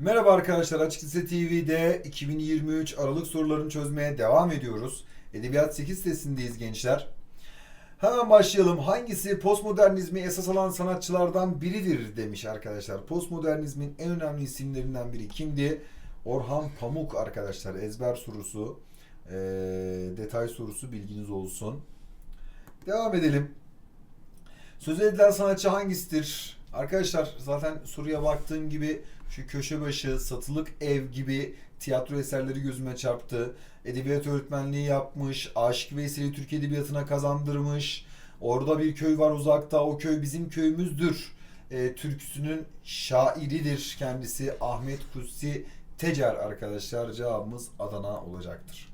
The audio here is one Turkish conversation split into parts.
Merhaba arkadaşlar Açık Lise TV'de 2023 Aralık sorularını çözmeye devam ediyoruz. Edebiyat 8 tesindeyiz gençler. Hemen başlayalım. Hangisi postmodernizmi esas alan sanatçılardan biridir demiş arkadaşlar. Postmodernizmin en önemli isimlerinden biri kimdi? Orhan Pamuk arkadaşlar. Ezber sorusu, eee, detay sorusu bilginiz olsun. Devam edelim. Söz edilen sanatçı hangisidir? Arkadaşlar zaten soruya baktığım gibi şu köşe başı, satılık ev gibi tiyatro eserleri gözüme çarptı. Edebiyat öğretmenliği yapmış, Aşık Veysel'i Türk Edebiyatı'na kazandırmış. Orada bir köy var uzakta, o köy bizim köyümüzdür. E, türküsünün şairidir kendisi Ahmet Kutsi Tecer arkadaşlar. Cevabımız Adana olacaktır.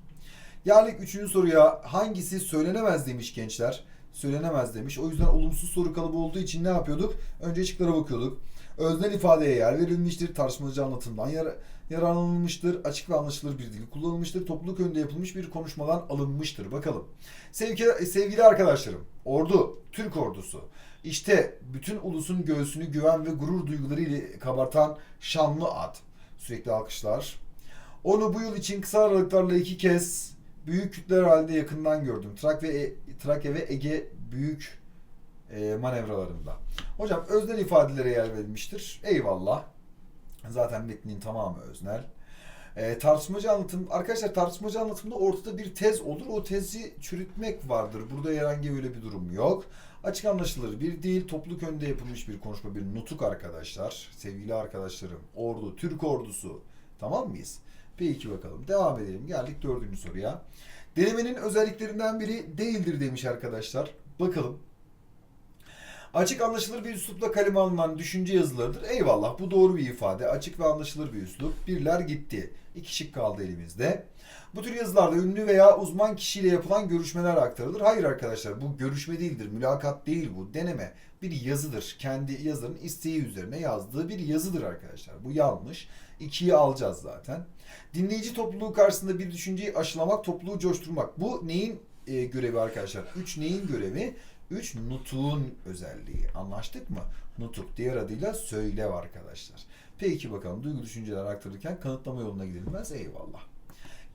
Geldik üçüncü soruya. Hangisi söylenemez demiş gençler. Söylenemez demiş. O yüzden olumsuz soru kalıbı olduğu için ne yapıyorduk? Önce şıklara bakıyorduk. Öznel ifadeye yer verilmiştir. Tartışmacı anlatımdan yer, yararlanılmıştır. Açık ve anlaşılır bir dil kullanılmıştır. Topluluk önünde yapılmış bir konuşmadan alınmıştır. Bakalım. Sevgili, sevgili arkadaşlarım. Ordu, Türk ordusu. İşte bütün ulusun göğsünü güven ve gurur duyguları ile kabartan şanlı ad. Sürekli alkışlar. Onu bu yıl için kısa aralıklarla iki kez büyük kütleler halinde yakından gördüm. Trak ve Trakya ve Ege büyük e, manevralarında. Hocam öznel ifadelere yer verilmiştir. Eyvallah. Zaten metnin tamamı öznel. E, tartışmacı anlatım, arkadaşlar tartışmacı anlatımda ortada bir tez olur. O tezi çürütmek vardır. Burada herhangi öyle bir durum yok. Açık anlaşılır bir değil, topluluk önünde yapılmış bir konuşma, bir nutuk arkadaşlar. Sevgili arkadaşlarım, ordu, Türk ordusu. Tamam mıyız? Peki bakalım. Devam edelim. Geldik dördüncü soruya. Denemenin özelliklerinden biri değildir demiş arkadaşlar. Bakalım. Açık anlaşılır bir üslupla kaleme alınan düşünce yazılarıdır. Eyvallah bu doğru bir ifade. Açık ve anlaşılır bir üslup. Birler gitti. İki şık kaldı elimizde. Bu tür yazılarda ünlü veya uzman kişiyle yapılan görüşmeler aktarılır. Hayır arkadaşlar bu görüşme değildir. Mülakat değil bu. Deneme. Bir yazıdır. Kendi yazarın isteği üzerine yazdığı bir yazıdır arkadaşlar. Bu yanlış. İkiyi alacağız zaten. Dinleyici topluluğu karşısında bir düşünceyi aşılamak, topluluğu coşturmak. Bu neyin e, görevi arkadaşlar? Üç neyin görevi? Üç nutuğun özelliği. Anlaştık mı? Nutuk diğer adıyla söylev arkadaşlar. Peki bakalım duygu düşünceler aktarırken kanıtlama yoluna gidilmez. Eyvallah.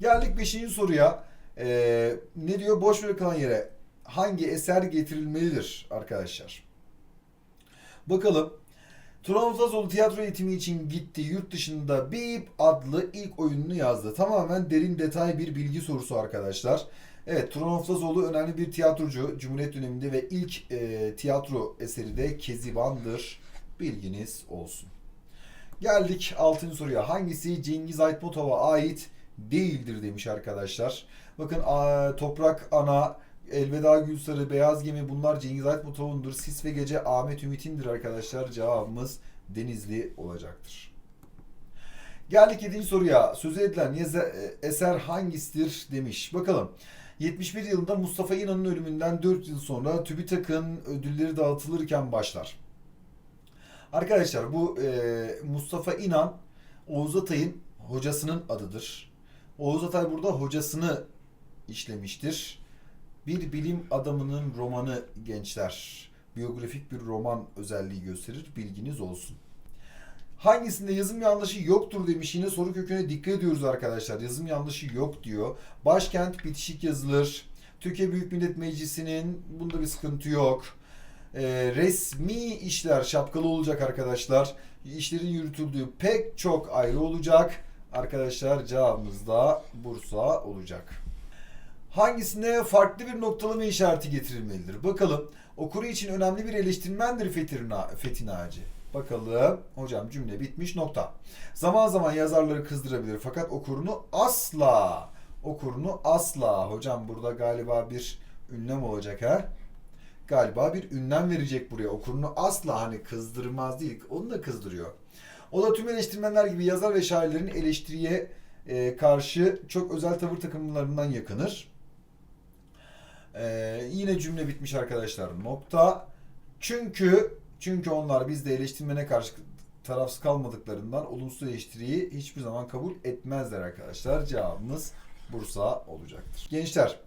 Geldik beşinci soruya. Ee, ne diyor? Boş bırakılan yere hangi eser getirilmelidir arkadaşlar? Bakalım. Utazoğlu tiyatro eğitimi için gitti. Yurt dışında Bip adlı ilk oyununu yazdı. Tamamen derin detay bir bilgi sorusu arkadaşlar. Evet Turan Oftazoğlu önemli bir tiyatrocu. Cumhuriyet döneminde ve ilk e, tiyatro eseri de Keziban'dır. Bilginiz olsun. Geldik 6. soruya. Hangisi Cengiz Aytmatov'a ait değildir demiş arkadaşlar. Bakın a, Toprak Ana, Elveda Gülsarı, Beyaz Gemi bunlar Cengiz Aytmatov'undur. Sis ve Gece Ahmet Ümit'indir arkadaşlar. Cevabımız Denizli olacaktır. Geldik 7. soruya. Sözü edilen yeze- eser hangisidir demiş. Bakalım. 71 yılında Mustafa İnan'ın ölümünden 4 yıl sonra TÜBİTAK'ın ödülleri dağıtılırken başlar. Arkadaşlar bu e, Mustafa İnan Oğuz Atay'ın hocasının adıdır. Oğuz Atay burada hocasını işlemiştir. Bir bilim adamının romanı gençler. Biyografik bir roman özelliği gösterir. Bilginiz olsun. Hangisinde yazım yanlışı yoktur demiş. Yine soru köküne dikkat ediyoruz arkadaşlar. Yazım yanlışı yok diyor. Başkent bitişik yazılır. Türkiye Büyük Millet Meclisi'nin bunda bir sıkıntı yok. Ee, resmi işler şapkalı olacak arkadaşlar. İşlerin yürütüldüğü pek çok ayrı olacak. Arkadaşlar cevabımız da Bursa olacak. Hangisine farklı bir noktalama işareti getirilmelidir? Bakalım. Okuru için önemli bir eleştirmendir Fethi, Na- Fethi Naci. Bakalım. Hocam cümle bitmiş nokta. Zaman zaman yazarları kızdırabilir fakat okurunu asla okurunu asla hocam burada galiba bir ünlem olacak ha? Galiba bir ünlem verecek buraya. Okurunu asla hani kızdırmaz değil. Onu da kızdırıyor. O da tüm eleştirmenler gibi yazar ve şairlerin eleştiriye e, karşı çok özel tavır takımlarından yakınır. Ee, yine cümle bitmiş arkadaşlar. Nokta. Çünkü çünkü onlar bizde eleştirmene karşı tarafsız kalmadıklarından olumsuz eleştiriyi hiçbir zaman kabul etmezler arkadaşlar. Cevabımız Bursa olacaktır. Gençler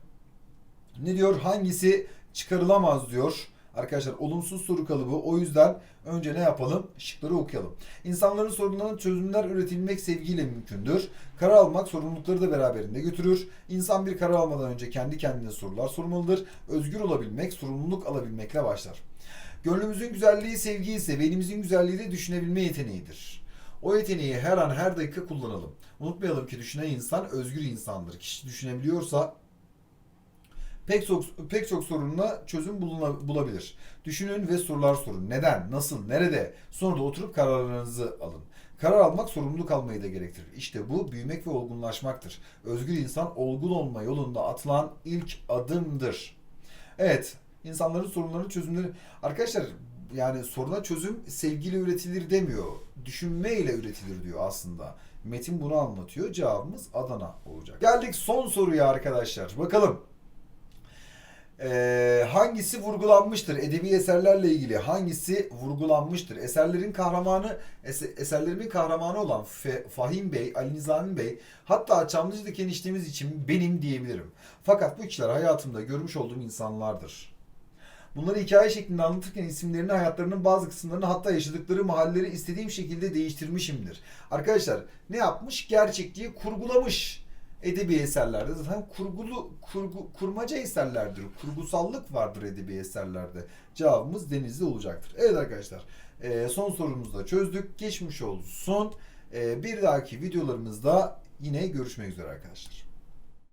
ne diyor? Hangisi çıkarılamaz diyor. Arkadaşlar olumsuz soru kalıbı. O yüzden önce ne yapalım? Şıkları okuyalım. İnsanların sorunlarına çözümler üretilmek sevgiyle mümkündür. Karar almak sorumlulukları da beraberinde götürür. İnsan bir karar almadan önce kendi kendine sorular sormalıdır. Özgür olabilmek, sorumluluk alabilmekle başlar. Gönlümüzün güzelliği sevgi ise beynimizin güzelliği de düşünebilme yeteneğidir. O yeteneği her an her dakika kullanalım. Unutmayalım ki düşünen insan özgür insandır. Kişi düşünebiliyorsa pek çok pek çok sorununa çözüm buluna- bulabilir. Düşünün ve sorular sorun. Neden, nasıl, nerede? Sonra da oturup kararlarınızı alın. Karar almak sorumluluk almayı da gerektirir. İşte bu büyümek ve olgunlaşmaktır. Özgür insan olgun olma yolunda atılan ilk adımdır. Evet, insanların sorunlarını çözümleri... Arkadaşlar yani soruna çözüm sevgiyle üretilir demiyor. Düşünmeyle üretilir diyor aslında. Metin bunu anlatıyor. Cevabımız Adana olacak. Geldik son soruya arkadaşlar. Bakalım. Ee, hangisi vurgulanmıştır? Edebi eserlerle ilgili hangisi vurgulanmıştır? Eserlerin kahramanı, ese- eserlerimin kahramanı olan Fe- Fahim Bey, Ali Nizami Bey, hatta Çamlıca'daki eniştemiz için benim diyebilirim. Fakat bu kişiler hayatımda görmüş olduğum insanlardır. Bunları hikaye şeklinde anlatırken isimlerini, hayatlarının bazı kısımlarını hatta yaşadıkları mahalleleri istediğim şekilde değiştirmişimdir. Arkadaşlar ne yapmış? Gerçekliği kurgulamış. Edebi eserlerde zaten kurgulu kurgu, kurmaca eserlerdir. Kurgusallık vardır edebi eserlerde. Cevabımız denizli olacaktır. Evet arkadaşlar e, son sorumuzu da çözdük. Geçmiş olsun. E, bir dahaki videolarımızda yine görüşmek üzere arkadaşlar.